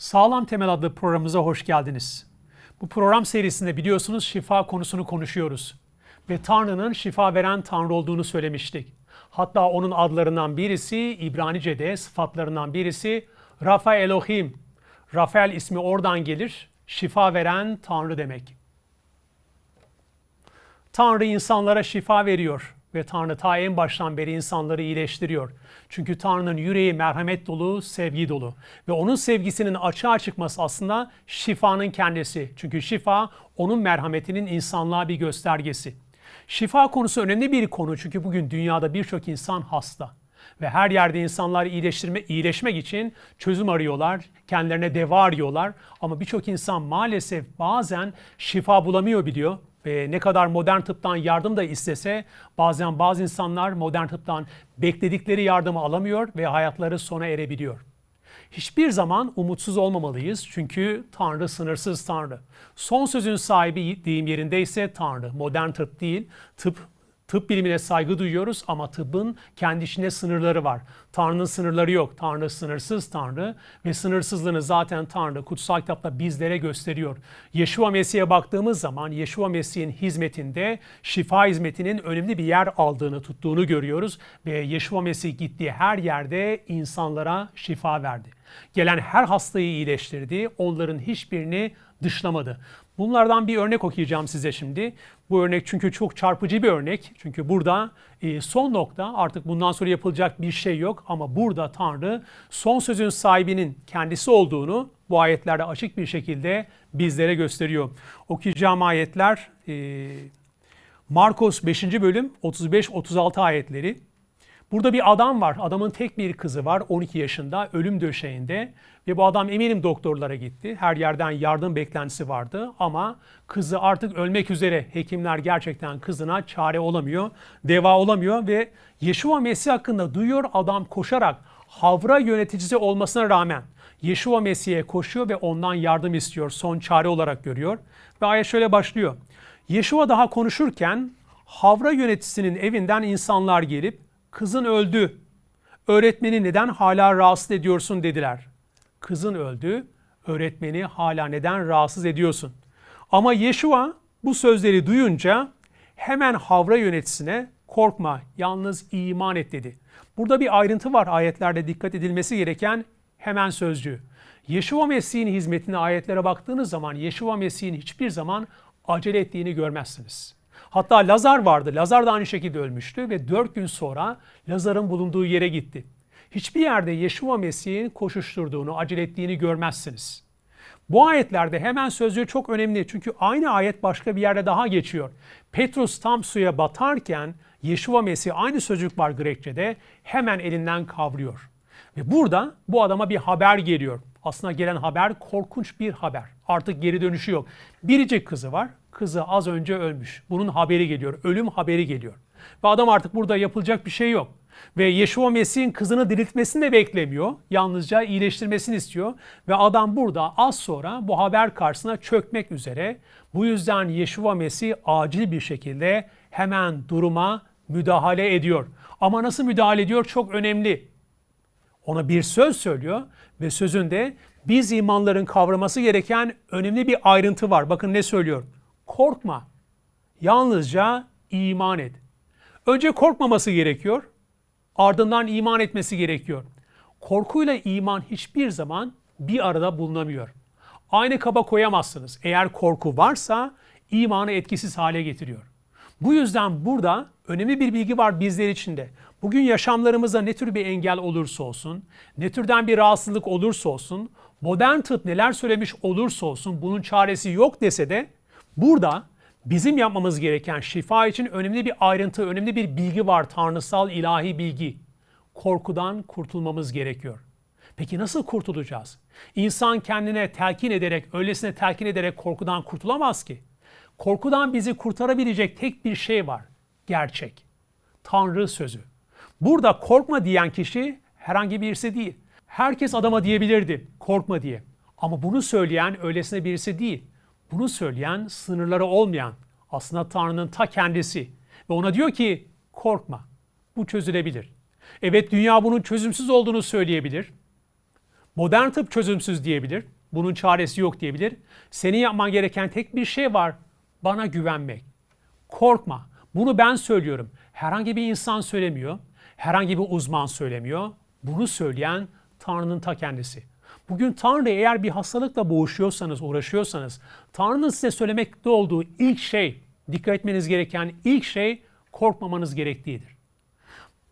Sağlam Temel adlı programımıza hoş geldiniz. Bu program serisinde biliyorsunuz şifa konusunu konuşuyoruz. Ve Tanrı'nın şifa veren Tanrı olduğunu söylemiştik. Hatta onun adlarından birisi İbranice'de sıfatlarından birisi Rafa Elohim. Rafael ismi oradan gelir. Şifa veren Tanrı demek. Tanrı insanlara şifa veriyor ve Tanrı ta en baştan beri insanları iyileştiriyor. Çünkü Tanrı'nın yüreği merhamet dolu, sevgi dolu. Ve onun sevgisinin açığa çıkması aslında şifanın kendisi. Çünkü şifa onun merhametinin insanlığa bir göstergesi. Şifa konusu önemli bir konu çünkü bugün dünyada birçok insan hasta. Ve her yerde insanlar iyileştirme, iyileşmek için çözüm arıyorlar, kendilerine deva arıyorlar. Ama birçok insan maalesef bazen şifa bulamıyor biliyor ve ne kadar modern tıptan yardım da istese bazen bazı insanlar modern tıptan bekledikleri yardımı alamıyor ve hayatları sona erebiliyor. Hiçbir zaman umutsuz olmamalıyız çünkü Tanrı sınırsız Tanrı. Son sözün sahibi deyim yerindeyse Tanrı. Modern tıp değil, tıp Tıp bilimine saygı duyuyoruz ama tıbbın kendi içinde sınırları var. Tanrı'nın sınırları yok. Tanrı sınırsız Tanrı ve sınırsızlığını zaten Tanrı kutsal kitapta bizlere gösteriyor. Yeşua Mesih'e baktığımız zaman Yeşua Mesih'in hizmetinde şifa hizmetinin önemli bir yer aldığını, tuttuğunu görüyoruz. Ve Yeşua Mesih gittiği her yerde insanlara şifa verdi. Gelen her hastayı iyileştirdi, onların hiçbirini dışlamadı. Bunlardan bir örnek okuyacağım size şimdi. Bu örnek çünkü çok çarpıcı bir örnek. Çünkü burada e, son nokta artık bundan sonra yapılacak bir şey yok. Ama burada Tanrı son sözün sahibinin kendisi olduğunu bu ayetlerde açık bir şekilde bizlere gösteriyor. Okuyacağım ayetler e, Markos 5. bölüm 35-36 ayetleri. Burada bir adam var. Adamın tek bir kızı var 12 yaşında ölüm döşeğinde ve bu adam eminim doktorlara gitti. Her yerden yardım beklentisi vardı ama kızı artık ölmek üzere. Hekimler gerçekten kızına çare olamıyor, deva olamıyor ve Yeşua Mesih hakkında duyuyor adam koşarak havra yöneticisi olmasına rağmen Yeşua Mesih'e koşuyor ve ondan yardım istiyor. Son çare olarak görüyor. Ve ayet şöyle başlıyor. Yeşua daha konuşurken havra yöneticisinin evinden insanlar gelip kızın öldü. Öğretmeni neden hala rahatsız ediyorsun dediler. Kızın öldü. Öğretmeni hala neden rahatsız ediyorsun? Ama Yeşua bu sözleri duyunca hemen havra yöneticisine korkma yalnız iman et dedi. Burada bir ayrıntı var ayetlerde dikkat edilmesi gereken hemen sözcüğü. Yeşua Mesih'in hizmetine ayetlere baktığınız zaman Yeşua Mesih'in hiçbir zaman acele ettiğini görmezsiniz. Hatta Lazar vardı. Lazar da aynı şekilde ölmüştü ve dört gün sonra Lazar'ın bulunduğu yere gitti. Hiçbir yerde Yeşua Mesih'in koşuşturduğunu, acele ettiğini görmezsiniz. Bu ayetlerde hemen sözcüğü çok önemli çünkü aynı ayet başka bir yerde daha geçiyor. Petrus tam suya batarken Yeşua Mesih aynı sözcük var Grekçe'de hemen elinden kavruyor. Ve burada bu adama bir haber geliyor. Aslında gelen haber korkunç bir haber. Artık geri dönüşü yok. Biricik kızı var. Kızı az önce ölmüş. Bunun haberi geliyor. Ölüm haberi geliyor. Ve adam artık burada yapılacak bir şey yok. Ve Yeşua Mesih'in kızını diriltmesini de beklemiyor. Yalnızca iyileştirmesini istiyor. Ve adam burada az sonra bu haber karşısına çökmek üzere. Bu yüzden Yeşua Mesih acil bir şekilde hemen duruma müdahale ediyor. Ama nasıl müdahale ediyor çok önemli. Ona bir söz söylüyor ve sözünde biz imanların kavraması gereken önemli bir ayrıntı var. Bakın ne söylüyor? Korkma. Yalnızca iman et. Önce korkmaması gerekiyor. Ardından iman etmesi gerekiyor. Korkuyla iman hiçbir zaman bir arada bulunamıyor. Aynı kaba koyamazsınız. Eğer korku varsa imanı etkisiz hale getiriyor. Bu yüzden burada önemli bir bilgi var bizler için de. Bugün yaşamlarımızda ne tür bir engel olursa olsun, ne türden bir rahatsızlık olursa olsun, modern tıp neler söylemiş olursa olsun bunun çaresi yok dese de burada bizim yapmamız gereken şifa için önemli bir ayrıntı, önemli bir bilgi var. Tanrısal ilahi bilgi. Korkudan kurtulmamız gerekiyor. Peki nasıl kurtulacağız? İnsan kendine telkin ederek, öylesine telkin ederek korkudan kurtulamaz ki. Korkudan bizi kurtarabilecek tek bir şey var. Gerçek. Tanrı sözü. Burada korkma diyen kişi herhangi birisi değil. Herkes adama diyebilirdi korkma diye. Ama bunu söyleyen öylesine birisi değil. Bunu söyleyen sınırları olmayan aslında Tanrı'nın ta kendisi. Ve ona diyor ki korkma. Bu çözülebilir. Evet dünya bunun çözümsüz olduğunu söyleyebilir. Modern tıp çözümsüz diyebilir. Bunun çaresi yok diyebilir. Senin yapman gereken tek bir şey var. Bana güvenmek. Korkma. Bunu ben söylüyorum. Herhangi bir insan söylemiyor. Herhangi bir uzman söylemiyor. Bunu söyleyen Tanrı'nın ta kendisi. Bugün Tanrı eğer bir hastalıkla boğuşuyorsanız, uğraşıyorsanız, Tanrı'nın size söylemekte olduğu ilk şey, dikkat etmeniz gereken ilk şey korkmamanız gerektiğidir.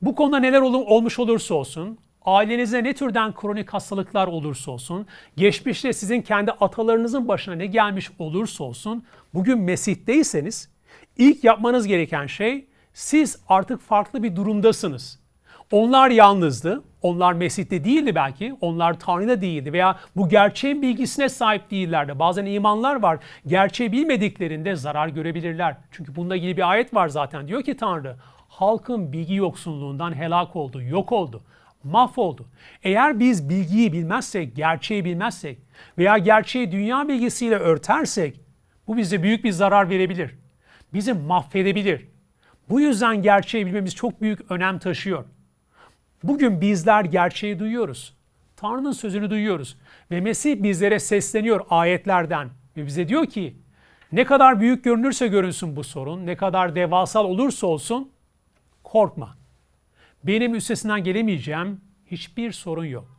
Bu konuda neler ol- olmuş olursa olsun, ailenize ne türden kronik hastalıklar olursa olsun, geçmişte sizin kendi atalarınızın başına ne gelmiş olursa olsun, bugün Mesih'teyseniz ilk yapmanız gereken şey siz artık farklı bir durumdasınız. Onlar yalnızdı. Onlar Mesih'te değildi belki. Onlar Tanrı'da değildi veya bu gerçeğin bilgisine sahip değillerdi. Bazen imanlar var. Gerçeği bilmediklerinde zarar görebilirler. Çünkü bununla ilgili bir ayet var zaten. Diyor ki Tanrı, halkın bilgi yoksunluğundan helak oldu, yok oldu, mahvoldu. Eğer biz bilgiyi bilmezsek, gerçeği bilmezsek veya gerçeği dünya bilgisiyle örtersek bu bize büyük bir zarar verebilir. Bizi mahvedebilir. Bu yüzden gerçeği bilmemiz çok büyük önem taşıyor. Bugün bizler gerçeği duyuyoruz. Tanrı'nın sözünü duyuyoruz. Ve Mesih bizlere sesleniyor ayetlerden. Ve bize diyor ki ne kadar büyük görünürse görünsün bu sorun, ne kadar devasal olursa olsun korkma. Benim üstesinden gelemeyeceğim hiçbir sorun yok.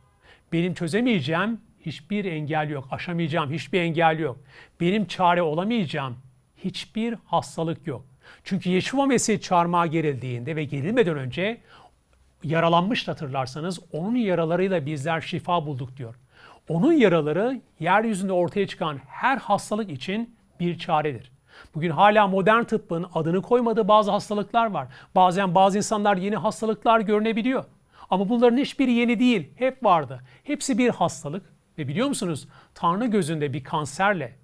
Benim çözemeyeceğim hiçbir engel yok. Aşamayacağım hiçbir engel yok. Benim çare olamayacağım hiçbir hastalık yok. Çünkü Yeşua Mesih çarmıha gerildiğinde ve gerilmeden önce yaralanmış hatırlarsanız onun yaralarıyla bizler şifa bulduk diyor. Onun yaraları yeryüzünde ortaya çıkan her hastalık için bir çaredir. Bugün hala modern tıbbın adını koymadığı bazı hastalıklar var. Bazen bazı insanlar yeni hastalıklar görünebiliyor. Ama bunların hiçbiri yeni değil, hep vardı. Hepsi bir hastalık ve biliyor musunuz Tanrı gözünde bir kanserle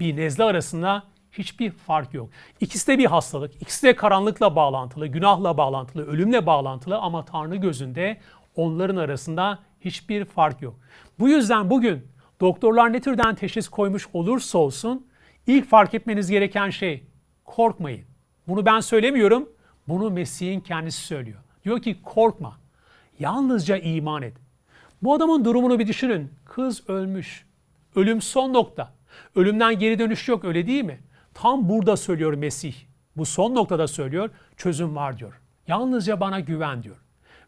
bir nezle arasında hiçbir fark yok. İkisi de bir hastalık, ikisi de karanlıkla bağlantılı, günahla bağlantılı, ölümle bağlantılı ama Tanrı gözünde onların arasında hiçbir fark yok. Bu yüzden bugün doktorlar ne türden teşhis koymuş olursa olsun ilk fark etmeniz gereken şey korkmayın. Bunu ben söylemiyorum, bunu Mesih'in kendisi söylüyor. Diyor ki korkma, yalnızca iman et. Bu adamın durumunu bir düşünün. Kız ölmüş. Ölüm son nokta. Ölümden geri dönüş yok öyle değil mi? Tam burada söylüyor Mesih. Bu son noktada söylüyor. Çözüm var diyor. Yalnızca bana güven diyor.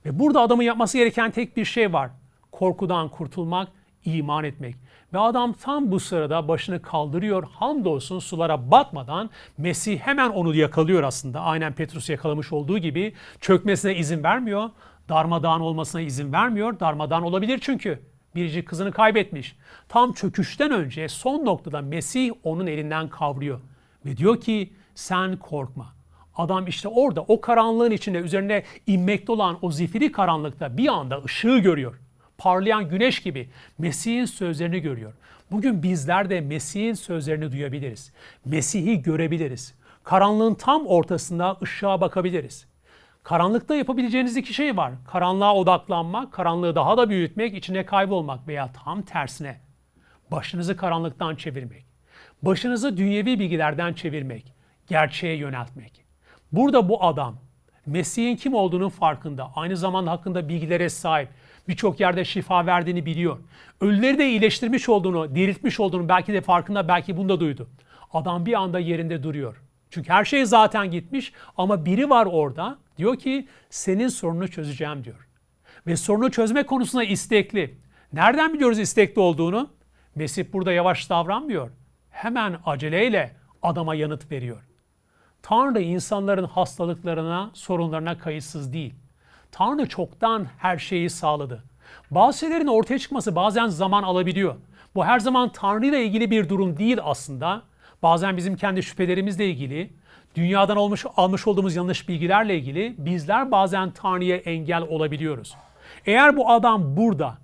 Ve burada adamın yapması gereken tek bir şey var. Korkudan kurtulmak, iman etmek. Ve adam tam bu sırada başını kaldırıyor. Hamdolsun sulara batmadan Mesih hemen onu yakalıyor aslında. Aynen Petrus yakalamış olduğu gibi çökmesine izin vermiyor. Darmadağın olmasına izin vermiyor. Darmadağın olabilir çünkü. Biricik kızını kaybetmiş. Tam çöküşten önce son noktada Mesih onun elinden kavruyor. Ve diyor ki sen korkma. Adam işte orada o karanlığın içinde üzerine inmekte olan o zifiri karanlıkta bir anda ışığı görüyor. Parlayan güneş gibi Mesih'in sözlerini görüyor. Bugün bizler de Mesih'in sözlerini duyabiliriz. Mesih'i görebiliriz. Karanlığın tam ortasında ışığa bakabiliriz. Karanlıkta yapabileceğiniz iki şey var. Karanlığa odaklanmak, karanlığı daha da büyütmek, içine kaybolmak veya tam tersine başınızı karanlıktan çevirmek. Başınızı dünyevi bilgilerden çevirmek, gerçeğe yöneltmek. Burada bu adam Mesih'in kim olduğunun farkında, aynı zamanda hakkında bilgilere sahip, birçok yerde şifa verdiğini biliyor. Ölüleri de iyileştirmiş olduğunu, diriltmiş olduğunu belki de farkında, belki bunu da duydu. Adam bir anda yerinde duruyor. Çünkü her şey zaten gitmiş ama biri var orada. Diyor ki senin sorununu çözeceğim diyor. Ve sorunu çözme konusunda istekli. Nereden biliyoruz istekli olduğunu? Mesih burada yavaş davranmıyor. Hemen aceleyle adama yanıt veriyor. Tanrı insanların hastalıklarına, sorunlarına kayıtsız değil. Tanrı çoktan her şeyi sağladı. Bazı şeylerin ortaya çıkması bazen zaman alabiliyor. Bu her zaman Tanrı ile ilgili bir durum değil aslında. Bazen bizim kendi şüphelerimizle ilgili, dünyadan olmuş almış olduğumuz yanlış bilgilerle ilgili bizler bazen Tanrı'ya engel olabiliyoruz. Eğer bu adam burada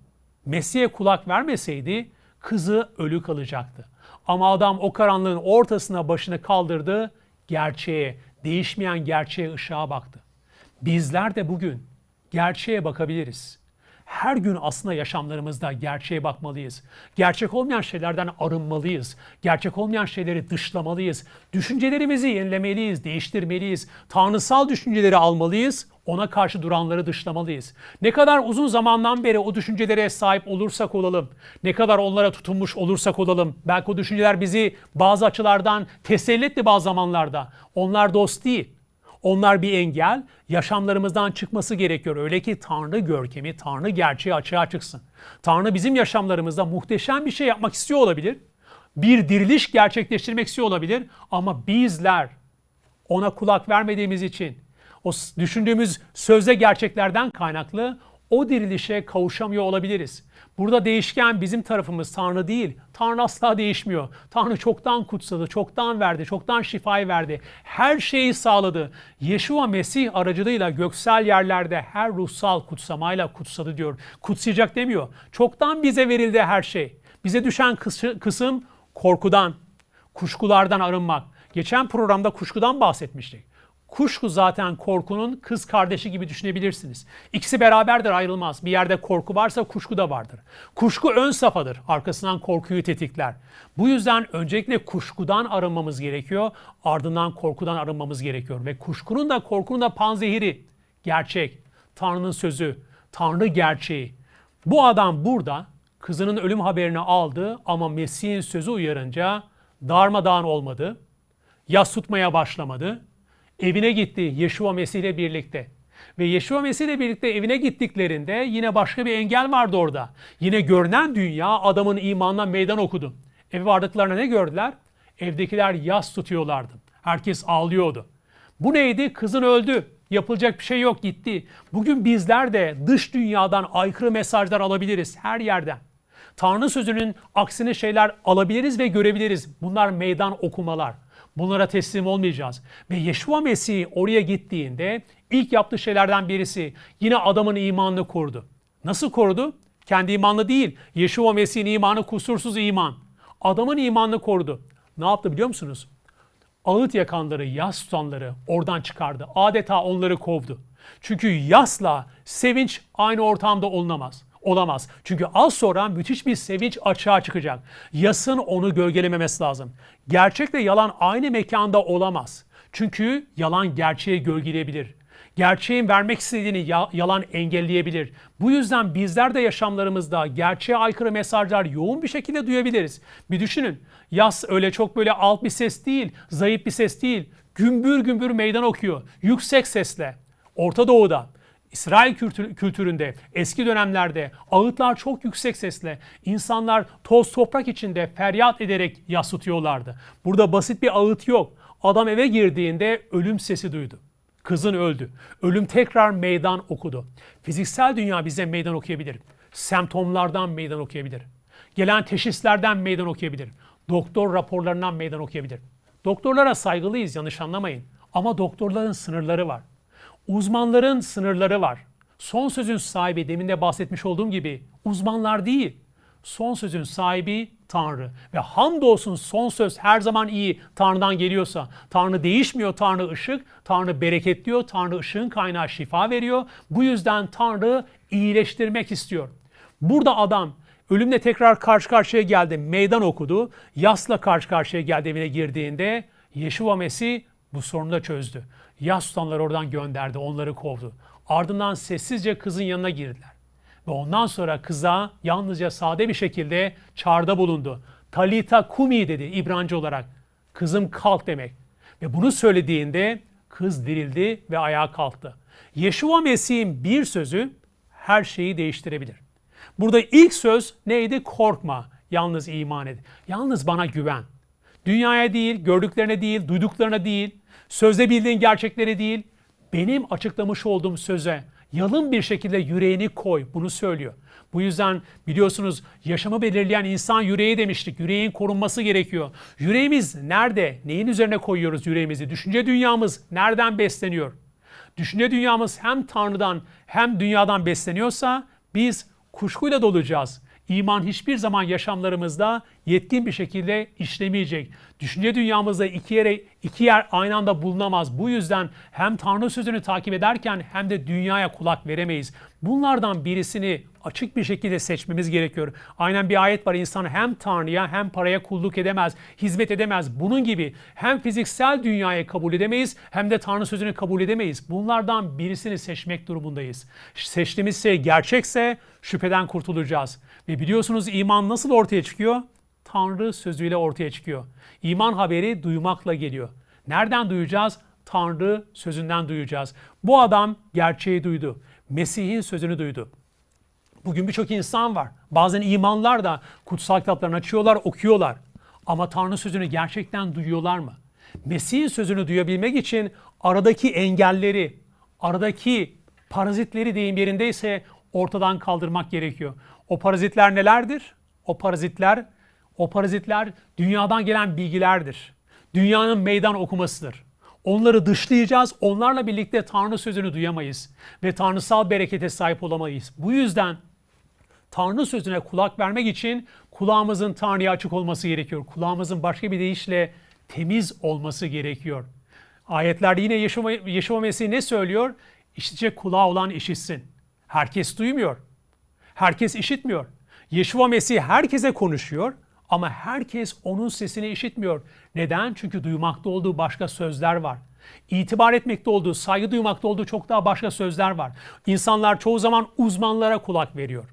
Mesih'e kulak vermeseydi kızı ölü kalacaktı. Ama adam o karanlığın ortasına başını kaldırdı, gerçeğe, değişmeyen gerçeğe ışığa baktı. Bizler de bugün gerçeğe bakabiliriz. Her gün aslında yaşamlarımızda gerçeğe bakmalıyız. Gerçek olmayan şeylerden arınmalıyız. Gerçek olmayan şeyleri dışlamalıyız. Düşüncelerimizi yenilemeliyiz, değiştirmeliyiz. Tanrısal düşünceleri almalıyız. Ona karşı duranları dışlamalıyız. Ne kadar uzun zamandan beri o düşüncelere sahip olursak olalım, ne kadar onlara tutunmuş olursak olalım, belki o düşünceler bizi bazı açılardan teselli etti bazı zamanlarda. Onlar dost değil. Onlar bir engel, yaşamlarımızdan çıkması gerekiyor. Öyle ki Tanrı görkemi, Tanrı gerçeği açığa çıksın. Tanrı bizim yaşamlarımızda muhteşem bir şey yapmak istiyor olabilir. Bir diriliş gerçekleştirmek istiyor olabilir. Ama bizler ona kulak vermediğimiz için, o düşündüğümüz sözde gerçeklerden kaynaklı o dirilişe kavuşamıyor olabiliriz. Burada değişken bizim tarafımız Tanrı değil. Tanrı asla değişmiyor. Tanrı çoktan kutsadı, çoktan verdi, çoktan şifayı verdi. Her şeyi sağladı. Yeşua Mesih aracılığıyla göksel yerlerde her ruhsal kutsamayla kutsadı diyor. Kutsayacak demiyor. Çoktan bize verildi her şey. Bize düşen kısı- kısım korkudan, kuşkulardan arınmak. Geçen programda kuşkudan bahsetmiştik. Kuşku zaten korkunun kız kardeşi gibi düşünebilirsiniz. İkisi beraberdir ayrılmaz. Bir yerde korku varsa kuşku da vardır. Kuşku ön safhadır. Arkasından korkuyu tetikler. Bu yüzden öncelikle kuşkudan arınmamız gerekiyor. Ardından korkudan arınmamız gerekiyor. Ve kuşkunun da korkunun da panzehiri. Gerçek. Tanrı'nın sözü. Tanrı gerçeği. Bu adam burada kızının ölüm haberini aldı ama Mesih'in sözü uyarınca darmadağın olmadı. Yas tutmaya başlamadı. Evine gitti Yeşua Mesih ile birlikte. Ve Yeşua Mesih ile birlikte evine gittiklerinde yine başka bir engel vardı orada. Yine görünen dünya adamın imanına meydan okudu. Eve vardıklarına ne gördüler? Evdekiler yas tutuyorlardı. Herkes ağlıyordu. Bu neydi? Kızın öldü. Yapılacak bir şey yok gitti. Bugün bizler de dış dünyadan aykırı mesajlar alabiliriz her yerden. Tanrı sözünün aksine şeyler alabiliriz ve görebiliriz. Bunlar meydan okumalar. Bunlara teslim olmayacağız. Ve Yeşua Mesih oraya gittiğinde ilk yaptığı şeylerden birisi yine adamın imanını korudu. Nasıl korudu? Kendi imanlı değil. Yeşua Mesih'in imanı kusursuz iman. Adamın imanını korudu. Ne yaptı biliyor musunuz? ağıt yakanları, yas tutanları oradan çıkardı. Adeta onları kovdu. Çünkü yasla sevinç aynı ortamda olunamaz. Olamaz. Çünkü az sonra müthiş bir sevinç açığa çıkacak. Yasın onu gölgelememesi lazım. Gerçekle yalan aynı mekanda olamaz. Çünkü yalan gerçeği gölgeleyebilir. Gerçeğin vermek istediğini ya- yalan engelleyebilir. Bu yüzden bizler de yaşamlarımızda gerçeğe aykırı mesajlar yoğun bir şekilde duyabiliriz. Bir düşünün. Yas öyle çok böyle alt bir ses değil, zayıf bir ses değil. Gümbür gümbür meydan okuyor. Yüksek sesle. Orta Doğu'da, İsrail kültür- kültüründe, eski dönemlerde ağıtlar çok yüksek sesle, insanlar toz toprak içinde feryat ederek yas tutuyorlardı. Burada basit bir ağıt yok. Adam eve girdiğinde ölüm sesi duydu. Kızın öldü. Ölüm tekrar meydan okudu. Fiziksel dünya bize meydan okuyabilir. Semptomlardan meydan okuyabilir. Gelen teşhislerden meydan okuyabilir. Doktor raporlarından meydan okuyabilir. Doktorlara saygılıyız yanlış anlamayın. Ama doktorların sınırları var. Uzmanların sınırları var. Son sözün sahibi demin de bahsetmiş olduğum gibi uzmanlar değil. Son sözün sahibi Tanrı. Ve hamdolsun son söz her zaman iyi Tanrı'dan geliyorsa. Tanrı değişmiyor, Tanrı ışık, Tanrı bereketliyor, Tanrı ışığın kaynağı şifa veriyor. Bu yüzden Tanrı iyileştirmek istiyor. Burada adam ölümle tekrar karşı karşıya geldi, meydan okudu. Yasla karşı karşıya geldi evine girdiğinde Yeşua Mesih bu sorunu da çözdü. Yas tutanları oradan gönderdi, onları kovdu. Ardından sessizce kızın yanına girdiler. Ve ondan sonra kıza yalnızca sade bir şekilde çağrıda bulundu. Talita kumi dedi İbranice olarak. Kızım kalk demek. Ve bunu söylediğinde kız dirildi ve ayağa kalktı. Yeşua Mesih'in bir sözü her şeyi değiştirebilir. Burada ilk söz neydi? Korkma, yalnız iman et. Yalnız bana güven. Dünyaya değil, gördüklerine değil, duyduklarına değil, sözde bildiğin gerçekleri değil, benim açıklamış olduğum söze yalın bir şekilde yüreğini koy. Bunu söylüyor. Bu yüzden biliyorsunuz yaşamı belirleyen insan yüreği demiştik. Yüreğin korunması gerekiyor. Yüreğimiz nerede? Neyin üzerine koyuyoruz yüreğimizi? Düşünce dünyamız nereden besleniyor? Düşünce dünyamız hem Tanrı'dan hem dünyadan besleniyorsa biz kuşkuyla dolacağız. İman hiçbir zaman yaşamlarımızda yetkin bir şekilde işlemeyecek. Düşünce dünyamızda iki yere iki yer aynı anda bulunamaz. Bu yüzden hem Tanrı sözünü takip ederken hem de dünyaya kulak veremeyiz. Bunlardan birisini açık bir şekilde seçmemiz gerekiyor. Aynen bir ayet var insan hem Tanrı'ya hem paraya kulluk edemez, hizmet edemez. Bunun gibi hem fiziksel dünyayı kabul edemeyiz hem de Tanrı sözünü kabul edemeyiz. Bunlardan birisini seçmek durumundayız. Seçtiğimiz şey gerçekse şüpheden kurtulacağız. Ve biliyorsunuz iman nasıl ortaya çıkıyor? Tanrı sözüyle ortaya çıkıyor. İman haberi duymakla geliyor. Nereden duyacağız? Tanrı sözünden duyacağız. Bu adam gerçeği duydu. Mesih'in sözünü duydu. Bugün birçok insan var. Bazen imanlar da kutsal kitaplarını açıyorlar, okuyorlar. Ama Tanrı sözünü gerçekten duyuyorlar mı? Mesih'in sözünü duyabilmek için aradaki engelleri, aradaki parazitleri deyim yerindeyse ortadan kaldırmak gerekiyor. O parazitler nelerdir? O parazitler, o parazitler dünyadan gelen bilgilerdir. Dünyanın meydan okumasıdır. Onları dışlayacağız. Onlarla birlikte Tanrı sözünü duyamayız ve tanrısal berekete sahip olamayız. Bu yüzden Tanrı sözüne kulak vermek için kulağımızın Tanrı'ya açık olması gerekiyor. Kulağımızın başka bir deyişle temiz olması gerekiyor. Ayetlerde yine Yeşua, Yeşua Mesih ne söylüyor? İşitecek kulağı olan işitsin. Herkes duymuyor. Herkes işitmiyor. Yeşua Mesih herkese konuşuyor ama herkes onun sesini işitmiyor. Neden? Çünkü duymakta olduğu başka sözler var. İtibar etmekte olduğu, saygı duymakta olduğu çok daha başka sözler var. İnsanlar çoğu zaman uzmanlara kulak veriyor.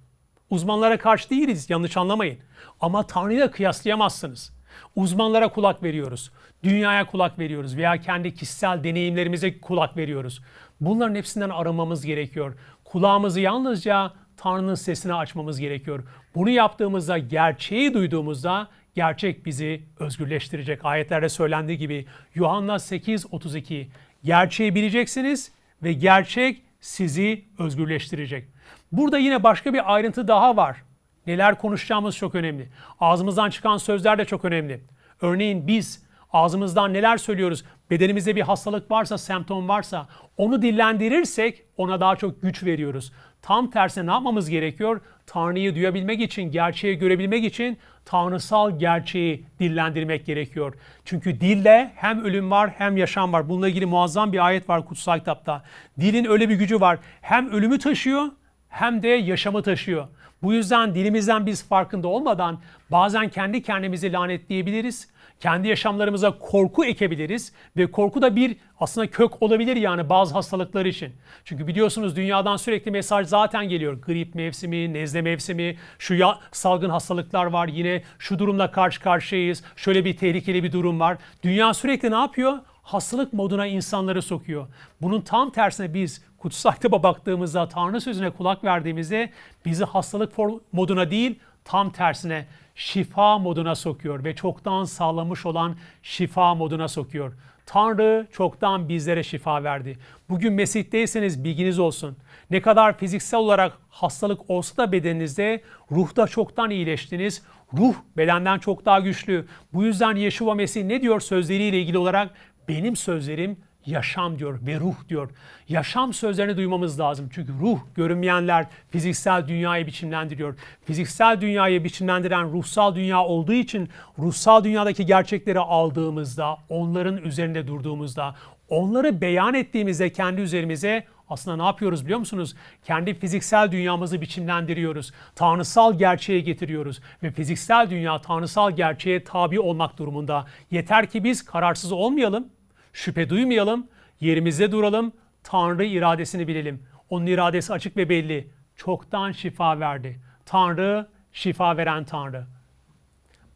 Uzmanlara karşı değiliz, yanlış anlamayın. Ama Tanrı'yla kıyaslayamazsınız. Uzmanlara kulak veriyoruz. Dünyaya kulak veriyoruz veya kendi kişisel deneyimlerimize kulak veriyoruz. Bunların hepsinden aramamız gerekiyor. Kulağımızı yalnızca Tanrı'nın sesini açmamız gerekiyor. Bunu yaptığımızda, gerçeği duyduğumuzda gerçek bizi özgürleştirecek. Ayetlerde söylendiği gibi Yuhanna 8:32 gerçeği bileceksiniz ve gerçek sizi özgürleştirecek. Burada yine başka bir ayrıntı daha var. Neler konuşacağımız çok önemli. Ağzımızdan çıkan sözler de çok önemli. Örneğin biz ağzımızdan neler söylüyoruz? Bedenimizde bir hastalık varsa, semptom varsa onu dillendirirsek ona daha çok güç veriyoruz. Tam tersine ne yapmamız gerekiyor? Tanrı'yı duyabilmek için, gerçeği görebilmek için tanrısal gerçeği dillendirmek gerekiyor. Çünkü dille hem ölüm var hem yaşam var. Bununla ilgili muazzam bir ayet var kutsal kitapta. Dilin öyle bir gücü var. Hem ölümü taşıyor hem de yaşamı taşıyor. Bu yüzden dilimizden biz farkında olmadan bazen kendi kendimizi lanetleyebiliriz. Kendi yaşamlarımıza korku ekebiliriz ve korku da bir aslında kök olabilir yani bazı hastalıklar için. Çünkü biliyorsunuz dünyadan sürekli mesaj zaten geliyor. Grip mevsimi, nezle mevsimi, şu ya, salgın hastalıklar var yine şu durumla karşı karşıyayız. Şöyle bir tehlikeli bir durum var. Dünya sürekli ne yapıyor? Hastalık moduna insanları sokuyor. Bunun tam tersine biz kutsal kitaba baktığımızda, Tanrı sözüne kulak verdiğimizde bizi hastalık moduna değil, tam tersine şifa moduna sokuyor ve çoktan sağlamış olan şifa moduna sokuyor. Tanrı çoktan bizlere şifa verdi. Bugün Mesih'teyseniz bilginiz olsun. Ne kadar fiziksel olarak hastalık olsa da bedeninizde ruhta çoktan iyileştiniz. Ruh bedenden çok daha güçlü. Bu yüzden Yeşua Mesih ne diyor sözleriyle ilgili olarak? Benim sözlerim yaşam diyor ve ruh diyor. Yaşam sözlerini duymamız lazım. Çünkü ruh görünmeyenler fiziksel dünyayı biçimlendiriyor. Fiziksel dünyayı biçimlendiren ruhsal dünya olduğu için ruhsal dünyadaki gerçekleri aldığımızda, onların üzerinde durduğumuzda, onları beyan ettiğimizde kendi üzerimize aslında ne yapıyoruz biliyor musunuz? Kendi fiziksel dünyamızı biçimlendiriyoruz. Tanrısal gerçeğe getiriyoruz. Ve fiziksel dünya tanrısal gerçeğe tabi olmak durumunda. Yeter ki biz kararsız olmayalım Şüphe duymayalım, yerimizde duralım, Tanrı iradesini bilelim. Onun iradesi açık ve belli. Çoktan şifa verdi. Tanrı şifa veren Tanrı.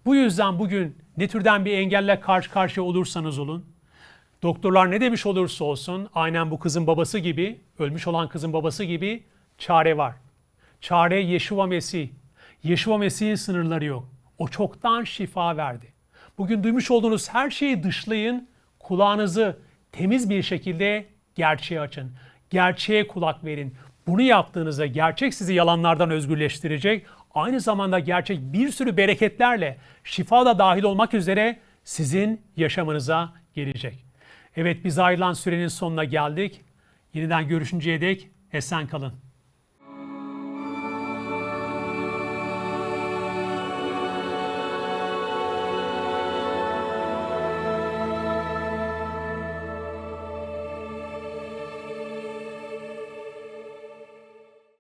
Bu yüzden bugün ne türden bir engelle karşı karşıya olursanız olun, doktorlar ne demiş olursa olsun, aynen bu kızın babası gibi, ölmüş olan kızın babası gibi çare var. Çare Yeşua Mesih. Yeşua Mesih'in sınırları yok. O çoktan şifa verdi. Bugün duymuş olduğunuz her şeyi dışlayın, kulağınızı temiz bir şekilde gerçeğe açın. Gerçeğe kulak verin. Bunu yaptığınızda gerçek sizi yalanlardan özgürleştirecek. Aynı zamanda gerçek bir sürü bereketlerle şifa da dahil olmak üzere sizin yaşamınıza gelecek. Evet biz ayrılan sürenin sonuna geldik. Yeniden görüşünceye dek esen kalın.